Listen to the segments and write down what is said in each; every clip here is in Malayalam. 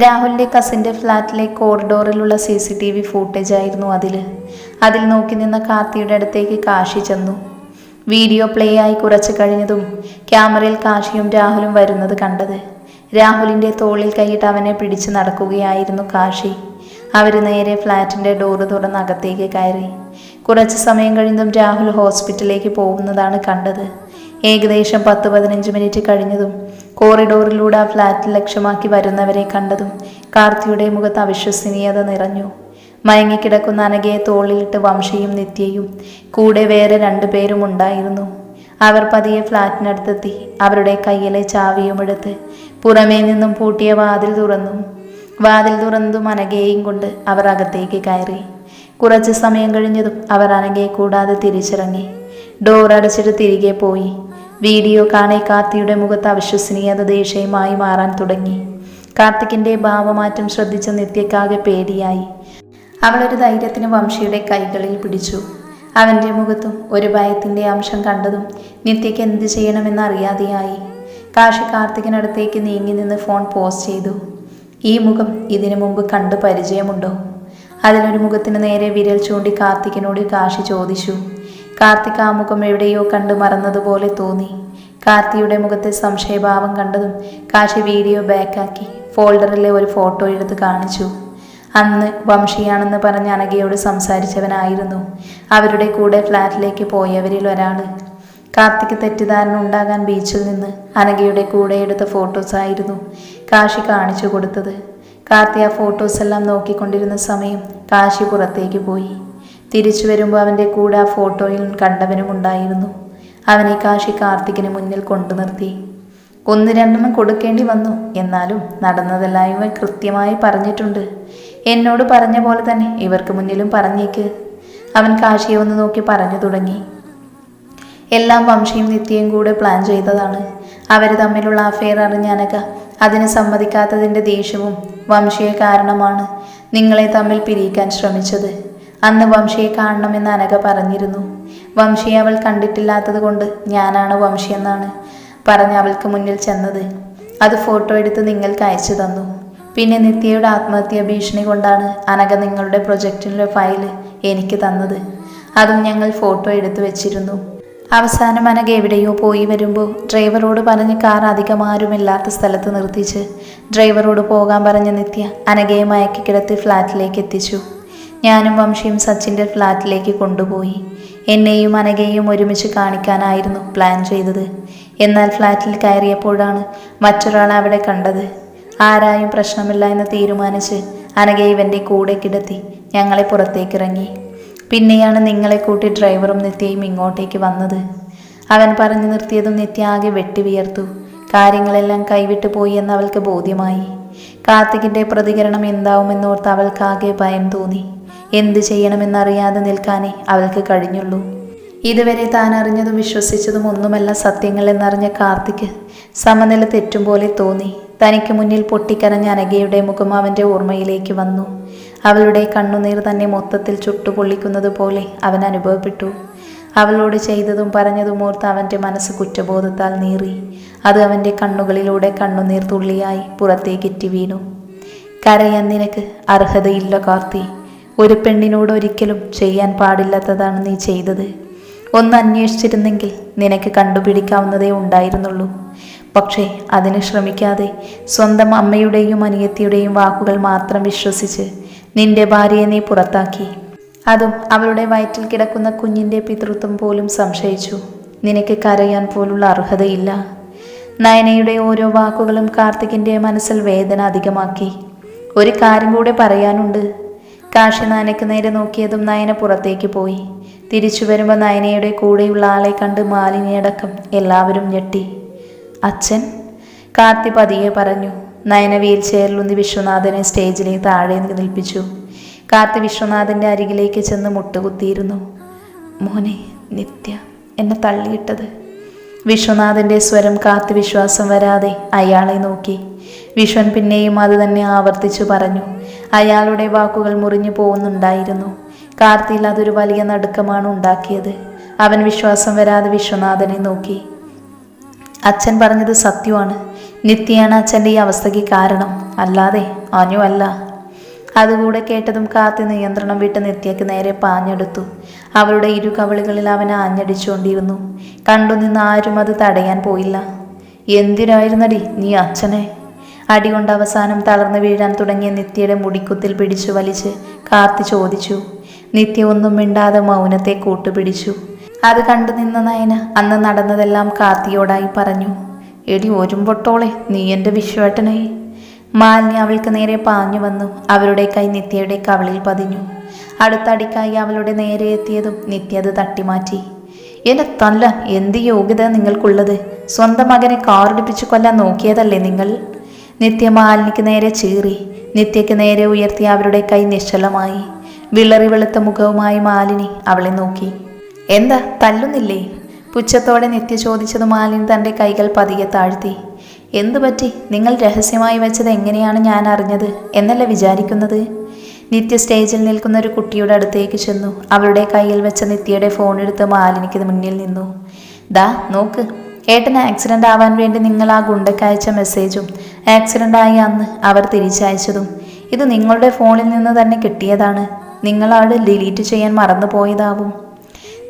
രാഹുലിന്റെ കസിന്റെ ഫ്ലാറ്റിലെ കോറിഡോറിലുള്ള C C T V footage ആയിരുന്നു അതിൽ അതിൽ നോക്കി നിന്ന കാർത്തിയുടെ അടുത്തേക്ക് കാശി ചെന്നു. വീഡിയോ പ്ലേ ആയി കുറച്ച് കഴിഞ്ഞതും ക്യാമറയിൽ കാശിയും രാഹുലും വരുന്നത് കണ്ടത്. രാഹുലിന്റെ തോളിൽ കൈയിട്ട് അവനെ പിടിച്ച് നടക്കുകയായിരുന്നു കാശി. അവർ നേരെ ഫ്ലാറ്റിന്റെ ഡോറ് തുറന്ന് അകത്തേക്ക് കയറി. കുറച്ച് സമയം കഴിഞ്ഞതും രാഹുൽ ഹോസ്പിറ്റലിലേക്ക് പോകുന്നതാണ് കണ്ടത്. ഏകദേശം പത്ത് പതിനഞ്ച് മിനിറ്റ് കഴിഞ്ഞതും കോറിഡോറിലൂടെ ആ ഫ്ലാറ്റ് ലക്ഷ്യമാക്കി വരുന്നവരെ കണ്ടതും കാർത്തിയുടെ മുഖത്ത് അവിശ്വസനീയത നിറഞ്ഞു. മയങ്ങിക്കിടക്കുന്ന അനഘയെ തോളിലിട്ട് വംശയും നിത്യയും കൂടെ വേറെ രണ്ടു പേരും ഉണ്ടായിരുന്നു. അവർ പതിയെ ഫ്ലാറ്റിനടുത്തെത്തി. അവരുടെ കയ്യിലെ ചാവിയും എടുത്ത് പുറമേ നിന്നും പൂട്ടിയ വാതിൽ തുറന്നു. വാതിൽ തുറന്നതും അനഘയെയും കൊണ്ട് അവർ അകത്തേക്ക് കയറി. കുറച്ച് സമയം കഴിഞ്ഞതും അവർ അനഘയെ കൂടാതെ തിരിച്ചിറങ്ങി. ഡോർ അടച്ചിട്ട് തിരികെ പോയി. വീഡിയോ കാണെ കാർത്തിയുടെ മുഖത്ത് അവിശ്വസനീയത ദേഷ്യമായി മാറാൻ തുടങ്ങി. കാർത്തിക്കിന്റെ ഭാവമാറ്റം ശ്രദ്ധിച്ച നിത്യക്കാകെ പേടിയായി. അവളൊരു ധൈര്യത്തിന് വംശിയുടെ കൈകളിൽ പിടിച്ചു. അവന്റെ മുഖത്തും ഒരു ഭയത്തിന്റെ അംശം കണ്ടതും നിത്യയ്ക്ക് എന്ത് ചെയ്യണമെന്ന് അറിയാതെയായി. കാശി കാർത്തികിനടുത്തേക്ക് നീങ്ങി നിന്ന് ഫോൺ പോസ് ചെയ്തു. ഈ മുഖം ഇതിനു മുമ്പ് കണ്ട് പരിചയമുണ്ടോ? അതിലൊരു മുഖത്തിന് നേരെ വിരൽ ചൂണ്ടി കാർത്തികിനോട് കാശി ചോദിച്ചു. കാർത്തിക് ആ മുഖം എവിടെയോ കണ്ടു മറന്നതുപോലെ തോന്നി. കാർത്തിയുടെ മുഖത്തെ സംശയഭാവം കണ്ടതും കാശി വീഡിയോ ബാക്കാക്കി ഫോൾഡറിലെ ഒരു ഫോട്ടോ എടുത്ത് കാണിച്ചു. അന്ന് വംശിയാണെന്ന് പറഞ്ഞ അനഘയോട് സംസാരിച്ചവനായിരുന്നു. അവരുടെ കൂടെ ഫ്ലാറ്റിലേക്ക് പോയവരിൽ ഒരാൾ കാർത്തിക്ക് തെറ്റിദ്ധാരണ ഉണ്ടാകാൻ ബീച്ചിൽ നിന്ന് അനഘയുടെ കൂടെ എടുത്ത ഫോട്ടോസ് ആയിരുന്നു കാശി കാണിച്ചു കൊടുത്തത്. കാർത്തി ആ ഫോട്ടോസ് എല്ലാം നോക്കിക്കൊണ്ടിരുന്ന സമയം കാശി പുറത്തേക്ക് പോയി. തിരിച്ചു വരുമ്പോൾ അവന്റെ കൂടെ ആ ഫോട്ടോയിൽ കണ്ടവനും ഉണ്ടായിരുന്നു. അവനെ കാശി കാർത്തികിന് മുന്നിൽ കൊണ്ടു നിർത്തി. ഒന്ന് രണ്ടെണ്ണം കൊടുക്കേണ്ടി വന്നു. എന്നാലും നടന്നതെല്ലാം ഇവൻ കൃത്യമായി പറഞ്ഞിട്ടുണ്ട്. എന്നോട് പറഞ്ഞ പോലെ തന്നെ ഇവർക്ക് മുന്നിലും പറഞ്ഞേക്ക്. അവൻ കാശിയെ ഒന്ന് നോക്കി പറഞ്ഞു തുടങ്ങി. എല്ലാം വംശയും നിത്യയും കൂടെ പ്ലാൻ ചെയ്തതാണ്. അവർ തമ്മിലുള്ള അഫെയർ അറിഞ്ഞാനൊക്കെ അതിന് സമ്മതിക്കാത്തതിന്റെ ദേഷ്യവും വംശീയ കാരണമാണ് നിങ്ങളെ തമ്മിൽ പിരിയിക്കാൻ ശ്രമിച്ചത്. അന്ന് വംശയെ കാണണമെന്ന് അനഘ പറഞ്ഞിരുന്നു. വംശയെ അവൾ കണ്ടിട്ടില്ലാത്തത് കൊണ്ട് ഞാനാണ് വംശിയെന്നാണ് പറഞ്ഞ് അവൾക്ക് മുന്നിൽ ചെന്നത്. അത് ഫോട്ടോ എടുത്ത് നിങ്ങൾക്ക് അയച്ചു തന്നു. പിന്നെ നിത്യയുടെ ആത്മഹത്യാ ഭീഷണി കൊണ്ടാണ് അനഘ നിങ്ങളുടെ പ്രൊജക്റ്റിന്റെ ഫയൽ എനിക്ക് തന്നത്. അതും ഞങ്ങൾ ഫോട്ടോ എടുത്തു വെച്ചിരുന്നു. അവസാനം അനഘ എവിടെയോ പോയി വരുമ്പോൾ ഡ്രൈവറോട് പറഞ്ഞ് കാർ അധികം ആരുമില്ലാത്ത സ്ഥലത്ത് നിർത്തിച്ച് ഡ്രൈവറോട് പോകാൻ പറഞ്ഞ നിത്യ അനഘയെ മയക്കി കിടത്തി ഫ്ലാറ്റിലേക്ക് എത്തിച്ചു. ഞാനും വംശിയും സച്ചിന്റെ ഫ്ലാറ്റിലേക്ക് കൊണ്ടുപോയി. എന്നെയും അനഘയും ഒരുമിച്ച് കാണിക്കാനായിരുന്നു പ്ലാൻ ചെയ്തത്. എന്നാൽ ഫ്ലാറ്റിൽ കയറിയപ്പോഴാണ് മറ്റൊരാളെ അവിടെ കണ്ടത്. ആരായും പ്രശ്നമില്ല എന്ന് തീരുമാനിച്ച് അനഘയെ ഇവന്റെ കൂടെ കിടത്തി ഞങ്ങളെ പുറത്തേക്കിറങ്ങി. പിന്നെയാണ് നിങ്ങളെ കൂട്ടി ഡ്രൈവറും നിത്യയും ഇങ്ങോട്ടേക്ക് വന്നത്. അവൻ പറഞ്ഞു നിർത്തിയതും നിത്യ ആകെ വെട്ടിവിയർത്തു കാര്യങ്ങളെല്ലാം കൈവിട്ടു പോയി എന്ന് അവൾക്ക് ബോധ്യമായി. കാർത്തികിന്റെ പ്രതികരണം എന്താവുമെന്നോർത്ത് അവൾക്കാകെ ഭയം തോന്നി. എന്ത് ചെയ്യണമെന്നറിയാതെ നിൽക്കാനേ അവൾക്ക് കഴിഞ്ഞുള്ളൂ. ഇതുവരെ താൻ അറിഞ്ഞതും വിശ്വസിച്ചതും ഒന്നുമല്ല സത്യങ്ങൾ എന്നറിഞ്ഞ കാർത്തിക് സമനില തെറ്റും പോലെ തോന്നി. തനിക്ക് മുന്നിൽ പൊട്ടിക്കരഞ്ഞ അനഘയുടെ മുഖം അവന്റെ ഓർമ്മയിലേക്ക് വന്നു. അവളുടെ കണ്ണുനീർ തന്നെ മൊത്തത്തിൽ ചുട്ടുപൊള്ളിക്കുന്നത് പോലെ അവൻ അനുഭവപ്പെട്ടു. അവളോട് ചെയ്തതും പറഞ്ഞതും ഓർത്ത് അവന്റെ മനസ്സ് കുറ്റബോധത്താൽ നീറി. അത് അവന്റെ കണ്ണുകളിലൂടെ കണ്ണുനീർ തുള്ളിയായി പുറത്തേക്കിറ്റി വീണു. കരയാൻ നിനക്ക് അർഹതയില്ല കാർത്തി. ഒരു പെണ്ണിനോട് ഒരിക്കലും ചെയ്യാൻ പാടില്ലാത്തതാണ് നീ ചെയ്തത്. ഒന്ന് അന്വേഷിച്ചിരുന്നെങ്കിൽ നിനക്ക് കണ്ടുപിടിക്കാവുന്നതേ ഉണ്ടായിരുന്നുള്ളൂ. പക്ഷേ അതിന് ശ്രമിക്കാതെ സ്വന്തം അമ്മയുടെയും അനിയത്തിയുടെയും വാക്കുകൾ മാത്രം വിശ്വസിച്ച് നിന്റെ ഭാര്യയെ നീ പുറത്താക്കി. അതും അവളുടെ വയറ്റിൽ കിടക്കുന്ന കുഞ്ഞിന്റെ പിതൃത്വം പോലും സംശയിച്ചു. നിനക്ക് കരയാൻ പോലുള്ള അർഹതയില്ല. നയനയുടെ ഓരോ വാക്കുകളും കാർത്തികിന്റെ മനസ്സിൽ വേദന അധികമാക്കി. ഒരു കാര്യം കൂടെ പറയാനുണ്ട്. കാശി നാനയ്ക്ക് നേരെ നോക്കിയതും നയന പുറത്തേക്ക് പോയി. തിരിച്ചു വരുമ്പോൾ നയനയുടെ കൂടെയുള്ള ആളെ കണ്ട് മാലിനിയടക്കം എല്ലാവരും ഞെട്ടി. അച്ഛൻ? കാർത്തി പതിയെ പറഞ്ഞു. നയന വീൽ ചെയറിലുന്നി വിശ്വനാഥനെ സ്റ്റേജിലെ താഴെ നിൽപ്പിച്ചു. കാർത്തി വിശ്വനാഥന്റെ അരികിലേക്ക് ചെന്ന് മുട്ടുകുത്തിയിരുന്നു. മോനെ നിത്യ എന്നെ തള്ളിയിട്ടത്? വിശ്വനാഥന്റെ സ്വരം കാത്തു വിശ്വാസം വരാതെ അയാളെ നോക്കി. വിശ്വൻ പിന്നെയും അത് തന്നെ ആവർത്തിച്ചു പറഞ്ഞു. അയാളുടെ വാക്കുകൾ മുറിഞ്ഞു പോകുന്നുണ്ടായിരുന്നു. കാർത്തിയിൽ അതൊരു വലിയ നടുക്കമാണ് ഉണ്ടാക്കിയത്. അവൻ വിശ്വാസം വരാതെ വിശ്വനാഥനെ നോക്കി. അച്ഛൻ പറഞ്ഞത് സത്യമാണ്. നിത്യയാണ് അച്ഛന്റെ ഈ അവസ്ഥയ്ക്ക് കാരണം. അല്ലാതെ അനു അല്ല. അതുകൂടെ കേട്ടതും കാത്തി നിയന്ത്രണം വിട്ട് നിത്യയ്ക്ക് നേരെ പാഞ്ഞെടുത്തു. അവളുടെ ഇരു കവളുകളിൽ അവൻ ആഞ്ഞടിച്ചുകൊണ്ടിരുന്നു. കണ്ടുനിന്ന് ആരും അത് തടയാൻ പോയില്ല. എന്തിനായിരുന്നടി നീ അച്ഛനെ? അടികൊണ്ട് അവസാനം തളർന്നു വീഴാൻ തുടങ്ങിയ നിത്യയുടെ മുടിക്കുത്തിൽ പിടിച്ചു വലിച്ച് കാർത്തി ചോദിച്ചു. നിത്യ ഒന്നും മിണ്ടാതെ മൗനത്തെ കൂട്ടുപിടിച്ചു. അത് കണ്ടു നിന്ന നയന അന്ന് നടന്നതെല്ലാം കാർത്തിയോടായി പറഞ്ഞു. എടി ഒരുമ്പൊട്ടോളെ നീ എന്റെ വിശ്വേട്ടനായി മാലിന്യ അവൾക്ക് നേരെ പാഞ്ഞു വന്നു. അവരുടെ കൈ നിത്യയുടെ കവളിൽ പതിഞ്ഞു. അടുത്തടിക്കായി അവളുടെ നേരെ എത്തിയതും നിത്യ അത് തട്ടിമാറ്റി. എന്നെ തല്ല എന്ത് യോഗ്യത നിങ്ങൾക്കുള്ളത്? സ്വന്തം മകനെ കാറിടിപ്പിച്ച് കൊല്ലാൻ നോക്കിയതല്ലേ നിങ്ങൾ? നിത്യ മാലിനിക്ക് നേരെ ചീറി നിത്യയ്ക്ക് നേരെ ഉയർത്തിയ അവരുടെ കൈ നിശ്ചലമായി. വിളറി വെളുത്ത മുഖവുമായി മാലിനി അവളെ നോക്കി. എന്താ തല്ലുന്നില്ലേ? പുച്ഛത്തോടെ നിത്യ ചോദിച്ചത് മാലിനി തന്റെ കൈകൾ പതിയെ താഴ്ത്തി. എന്തു പറ്റി? നിങ്ങൾ രഹസ്യമായി വെച്ചത് എങ്ങനെയാണ് ഞാൻ അറിഞ്ഞത്? എന്നല്ല വിചാരിക്കുന്നത്? നിത്യ സ്റ്റേജിൽ നിൽക്കുന്ന ഒരു കുട്ടിയുടെ അടുത്തേക്ക് ചെന്നു. അവളുടെ കയ്യിൽ വെച്ച നിത്യയുടെ ഫോൺ എടുത്ത് മാലിനിക്ക് മുന്നിൽ നിന്നു. ദാ നോക്ക് ഏട്ടന് ആക്സിഡന്റ് ആവാൻ വേണ്ടി നിങ്ങൾ ആ ഗുണ്ടയ്ക്ക് അയച്ച മെസ്സേജും ആക്സിഡന്റ് ആയി അന്ന് അവർ തിരിച്ചയച്ചതും ഇത് നിങ്ങളുടെ ഫോണിൽ നിന്ന് തന്നെ കിട്ടിയതാണ്. നിങ്ങൾ അവിടെ ഡിലീറ്റ് ചെയ്യാൻ മറന്നുപോയതാവും.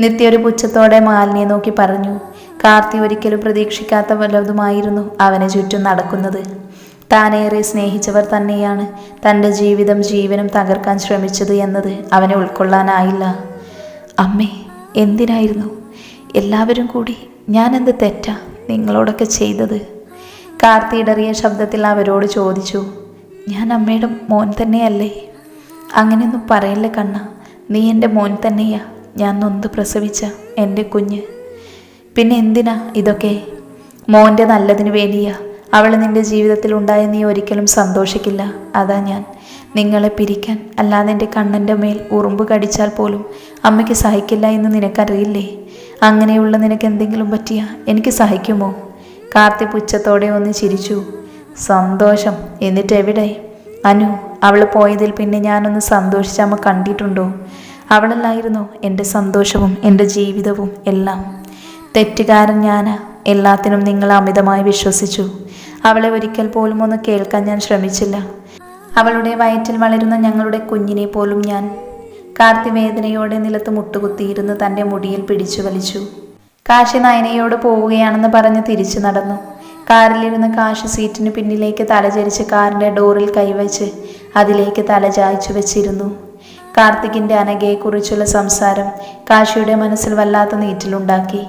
നിത്യ ഒരു പുച്ഛത്തോടെ മാലിനിയെ നോക്കി പറഞ്ഞു. കാർത്തി ഒരിക്കലും പ്രതീക്ഷിക്കാത്ത വല്ലതുമായിരുന്നു അവനെ ചുറ്റും നടക്കുന്നത്. താനേറെ സ്നേഹിച്ചവർ തന്നെയാണ് തന്റെ ജീവിതം ജീവനും തകർക്കാൻ ശ്രമിച്ചത് എന്നത് അവനെ ഉൾക്കൊള്ളാനായില്ല. അമ്മേ എന്തിനായിരുന്നു? എല്ലാവരും കൂടി ഞാൻ എന്ത് തെറ്റാ നിങ്ങളോടൊക്കെ ചെയ്തത്? കാർത്തി ഇടറിയ ശബ്ദത്തിൽ അവരോട് ചോദിച്ചു ഞാൻ അമ്മയുടെ മോൻ തന്നെയല്ലേ? അങ്ങനെയൊന്നും പറയല്ലേ കണ്ണ നീ എന്റെ മോൻ തന്നെയാ ഞാൻ നൊന്ത് പ്രസവിച്ച എന്റെ കുഞ്ഞ്. പിന്നെ എന്തിനാ ഇതൊക്കെ? മോന്റെ നല്ലതിന് വേണ്ടിയാ അവൾ നിന്റെ ജീവിതത്തിൽ ഉണ്ടായ നീ ഒരിക്കലും സന്തോഷിക്കില്ല അതാ ഞാൻ. നിങ്ങളെ പിരിക്കാൻ അല്ലാതെ എന്റെ കണ്ണന്റെ മേൽ ഉറുമ്പ് കടിച്ചാൽ പോലും അമ്മയ്ക്ക് സഹിക്കില്ല എന്ന് നിനക്കറിയില്ലേ? അങ്ങനെയുള്ള നിനക്ക് എന്തെങ്കിലും പറ്റിയ? എനിക്ക് സഹിക്കുമോ? കാർത്തി പുച്ഛത്തോടെ ഒന്ന് ചിരിച്ചു. സന്തോഷം. എന്നിട്ട് എവിടെ അനു അവൾ പോയതിൽ പിന്നെ ഞാനൊന്ന് സന്തോഷിച്ച അമ്മ കണ്ടിട്ടുണ്ടോ? അവളല്ലായിരുന്നു എന്റെ സന്തോഷവും എന്റെ ജീവിതവും എല്ലാം? തെറ്റുകാരൻ ഞാൻ എല്ലാത്തിനും നിങ്ങൾ അമിതമായി വിശ്വസിച്ചു. അവളെ ഒരിക്കൽ പോലും ഒന്ന് കേൾക്കാൻ ഞാൻ ശ്രമിച്ചില്ല. അവളുടെ വയറ്റിൽ വളരുന്ന ഞങ്ങളുടെ കുഞ്ഞിനെ പോലും ഞാൻ കാർത്തി വേദനയോടെ നിലത്ത് മുട്ടുകുത്തിയിരുന്ന് തന്റെ മുടിയിൽ പിടിച്ചു വലിച്ചു. കാശി നയനയോട് പോവുകയാണെന്ന് പറഞ്ഞ് തിരിച്ചു നടന്നു. കാറിലിരുന്ന് കാശി സീറ്റിന് പിന്നിലേക്ക് തലചരിച്ച് കാറിന്റെ ഡോറിൽ കൈവച്ച് അതിലേക്ക് തല ചായ്ച്ചു വെച്ചിരുന്നു. കാർത്തികിന്റെ അനഘയെക്കുറിച്ചുള്ള സംസാരം കാശിയുടെ മനസ്സിൽ വല്ലാത്ത നീറ്റിലുണ്ടാക്കി.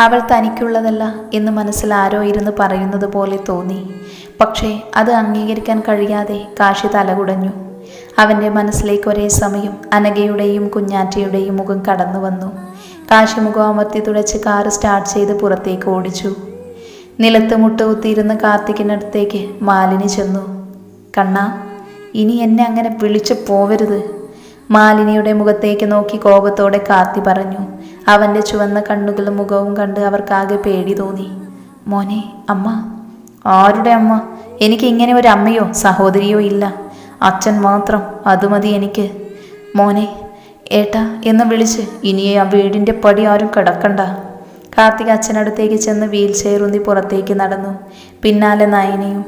അവൾ തനിക്കുള്ളതല്ല എന്ന് മനസ്സിൽ ആരോ ഇരുന്ന് പറയുന്നത് പോലെ തോന്നി. പക്ഷേ അത് അംഗീകരിക്കാൻ കഴിയാതെ കാശി തലകുടഞ്ഞു. അവന്റെ മനസ്സിലേക്ക് ഒരേ സമയം അനഘയുടെയും കുഞ്ഞാറ്റയുടെയും മുഖം കടന്നു വന്നു. കാശിമുഖം അമർത്തി തുടച്ച് കാർ സ്റ്റാർട്ട് ചെയ്ത് പുറത്തേക്ക് ഓടിച്ചു. നിലത്ത് മുട്ടുകുത്തിയിരുന്ന കാർത്തികിനടുത്തേക്ക് മാലിനി ചെന്നു. കണ്ണ ഇനി എന്നെ അങ്ങനെ വിളിച്ചു പോവരുത്. മാലിനിയുടെ മുഖത്തേക്ക് നോക്കി കോപത്തോടെ കാർത്തി പറഞ്ഞു. അവന്റെ ചുവന്ന കണ്ണുകളും മുഖവും കണ്ട് അവർക്കാകെ പേടി തോന്നി. മോനെ അമ്മ ആരുടെ അമ്മ? എനിക്ക് ഇങ്ങനെ ഒരു അമ്മയോ സഹോദരിയോ ഇല്ല. അച്ഛൻ മാത്രം അത് മതി എനിക്ക്. മോനെ ഏട്ടാ എന്ന് വിളിച്ച് ഇനി ആ വീടിന്റെ പടി ആരും കിടക്കണ്ട. കാർത്തിക് അച്ഛനടുത്തേക്ക് ചെന്ന് വീൽ ചെയറുന്നി പുറത്തേക്ക് നടന്നു. പിന്നാലെ നയനയും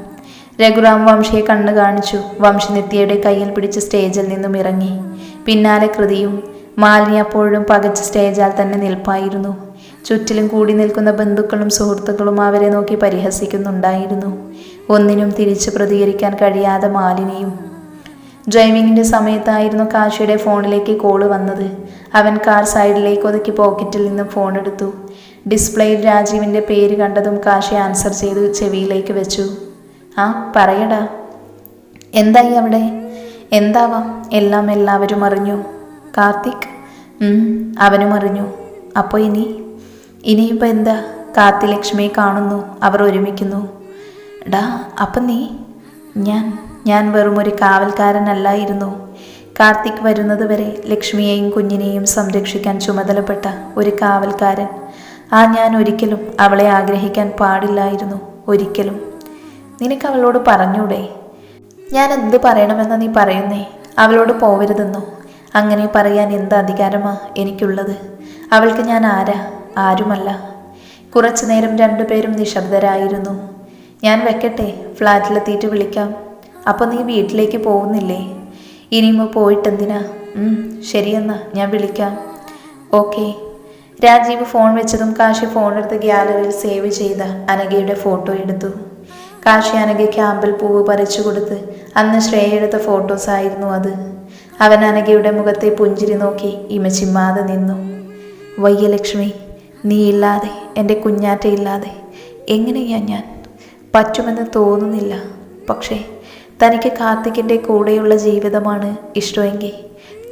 രഘുറാം വംശിയെ കണ്ണു കാണിച്ചു. വംശി നിത്യയുടെ കയ്യിൽ പിടിച്ച് സ്റ്റേജിൽ നിന്നും ഇറങ്ങി. പിന്നാലെ കൃതിയും മാലിനി അപ്പോഴും പകച്ച് സ്റ്റേജാൽ തന്നെ നിൽപ്പായിരുന്നു. ചുറ്റിലും കൂടി നിൽക്കുന്ന ബന്ധുക്കളും സുഹൃത്തുക്കളും അവരെ നോക്കി പരിഹസിക്കുന്നുണ്ടായിരുന്നു. ഒന്നിനും തിരിച്ചു പ്രതികരിക്കാൻ കഴിയാതെ മാലിനിയും ഡ്രൈവിങ്ങിന്റെ സമയത്തായിരുന്നു കാശിയുടെ ഫോണിലേക്ക് കോൾ വന്നത്. അവൻ കാർ സൈഡിലേക്ക് ഒതുക്കി പോക്കറ്റിൽ നിന്ന് ഫോൺ എടുത്തു. ഡിസ്പ്ലേയിൽ രാജീവിന്റെ പേര് കണ്ടതും കാശി ആൻസർ ചെയ്ത് ചെവിയിലേക്ക് വെച്ചു. ആ പറയടാ. എന്തായി അവിടെ? എന്താവാം? എല്ലാം എല്ലാവരും അറിഞ്ഞു. കാർത്തിക്? അവനും അറിഞ്ഞു. അപ്പോൾ ഇനി? ഇനിയിപ്പോൾ എന്താ? കാർത്തി ലക്ഷ്മിയെ കാണുന്നു. അവർ ഒരുമിക്കുന്നു. ഡാ അപ്പം നീ? ഞാൻ ഞാൻ വെറും ഒരു കാവൽക്കാരനല്ലായിരുന്നു കാർത്തിക് വരുന്നത് വരെ ലക്ഷ്മിയെയും കുഞ്ഞിനെയും സംരക്ഷിക്കാൻ ചുമതലപ്പെട്ട ഒരു കാവൽക്കാരൻ. ആ ഞാൻ ഒരിക്കലും അവളെ ആഗ്രഹിക്കാൻ പാടില്ലായിരുന്നു ഒരിക്കലും. നിനക്ക് അവളോട് പറഞ്ഞൂടെ? ഞാൻ എന്ത് പറയണമെന്ന് നീ പറയുന്നേ? അവളോട് പോവരുതെന്നോ? അങ്ങനെ പറയാൻ എന്ത് അധികാരമാ എനിക്കുള്ളത്? അവൾക്ക് ഞാൻ ആരാ? ആരുമല്ല. കുറച്ചു നേരം രണ്ടുപേരും നിശബ്ദരായിരുന്നു. ഞാൻ വെക്കട്ടെ ഫ്ലാറ്റിലെത്തിയിട്ട് വിളിക്കാം. അപ്പോൾ നീ വീട്ടിലേക്ക് പോകുന്നില്ലേ? ഇനിയുമ്പോൾ പോയിട്ടെന്തിനാ? ശരിയെന്നാ ഞാൻ വിളിക്കാം. ഓക്കെ. രാജീവ് ഫോൺ വെച്ചതും കാശി ഫോണെടുത്ത് ഗ്യാലറിയിൽ സേവ് ചെയ്ത അനഘയുടെ ഫോട്ടോ എടുത്തു. കാശി അനഘ ക്യാമ്പിൽ പൂവ് പറിച്ചു കൊടുത്ത് അന്ന് ശ്രേയ എടുത്ത ഫോട്ടോസ് ആയിരുന്നു അത്. അവൻ അനഘയുടെ മുഖത്തെ പുഞ്ചിരി നോക്കി ഇമച്ചിമ്മാതെ നിന്നു. വയ്യലക്ഷ്മി നീ ഇല്ലാതെ എന്റെ കുഞ്ഞാറ്റ ഇല്ലാതെ എങ്ങനെയാ ഞാൻ? പറ്റുമെന്ന് തോന്നുന്നില്ല. പക്ഷേ തനിക്ക് കാർത്തിക്കിന്റെ കൂടെയുള്ള ജീവിതമാണ് ഇഷ്ടമെങ്കിൽ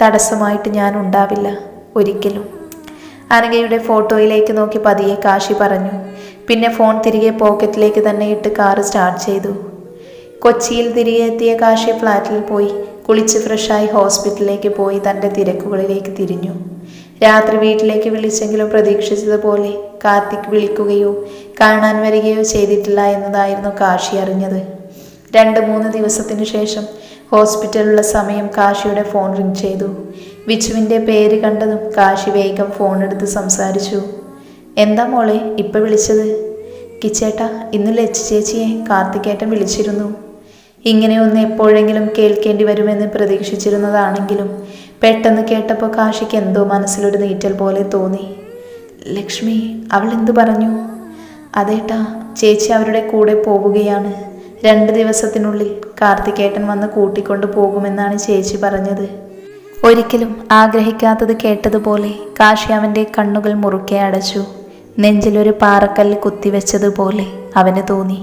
തടസ്സമായിട്ട് ഞാൻ ഉണ്ടാവില്ല ഒരിക്കലും. അനഘയുടെ ഫോട്ടോയിലേക്ക് നോക്കി പതിയെ കാശി പറഞ്ഞു. പിന്നെ ഫോൺ തിരികെ പോക്കറ്റിലേക്ക് തന്നെ ഇട്ട് കാറ് സ്റ്റാർട്ട് ചെയ്തു. കൊച്ചിയിൽ തിരികെ എത്തിയ കാശി ഫ്ലാറ്റിൽ പോയി കുളിച്ച് ഫ്രഷായി ഹോസ്പിറ്റലിലേക്ക് പോയി തന്റെ തിരക്കുകളിലേക്ക് തിരിഞ്ഞു. രാത്രി വീട്ടിലേക്ക് വിളിച്ചെങ്കിലും പ്രതീക്ഷിച്ചതുപോലെ കാർത്തിക് വിളിക്കുകയോ കാണാൻ വരികയോ ചെയ്തിട്ടില്ല എന്നതായിരുന്നു കാശി അറിഞ്ഞത്. രണ്ട് മൂന്ന് ദിവസത്തിന് ശേഷം ഹോസ്പിറ്റലുള്ള സമയം കാശിയുടെ ഫോൺ റിങ് ചെയ്തു. വിച്ചുവിന്റെ പേര് കണ്ടതും കാശി വേഗം ഫോൺ എടുത്ത് സംസാരിച്ചു. എന്താ മോളെ ഇപ്പം വിളിച്ചത്? കിച്ചേട്ട ഇന്ന് ലച്ചു ചേച്ചിയെ കാർത്തികേട്ടൻ വിളിച്ചിരുന്നു. ഇങ്ങനെ ഒന്ന് എപ്പോഴെങ്കിലും കേൾക്കേണ്ടി വരുമെന്ന് പ്രതീക്ഷിച്ചിരുന്നതാണെങ്കിലും പെട്ടെന്ന് കേട്ടപ്പോൾ കാശിക്ക് എന്തോ മനസ്സിലൊരു നീറ്റൽ പോലെ തോന്നി. ലക്ഷ്മി അവൾ എന്തു പറഞ്ഞു? അതേട്ടാ ചേച്ചി അവരുടെ കൂടെ പോവുകയാണ്. രണ്ട് ദിവസത്തിനുള്ളിൽ കാർത്തികേട്ടൻ വന്ന് കൂട്ടിക്കൊണ്ടു പോകുമെന്നാണ് ചേച്ചി പറഞ്ഞത്. ഒരിക്കലും ആഗ്രഹിക്കാത്തത് കേട്ടതുപോലെ കാശി അവന്റെ കണ്ണുകൾ മുറുക്കെ അടച്ചു. നെഞ്ചിലൊരു പാറക്കല്ല് കുത്തിവെച്ചതുപോലെ അവന് തോന്നി.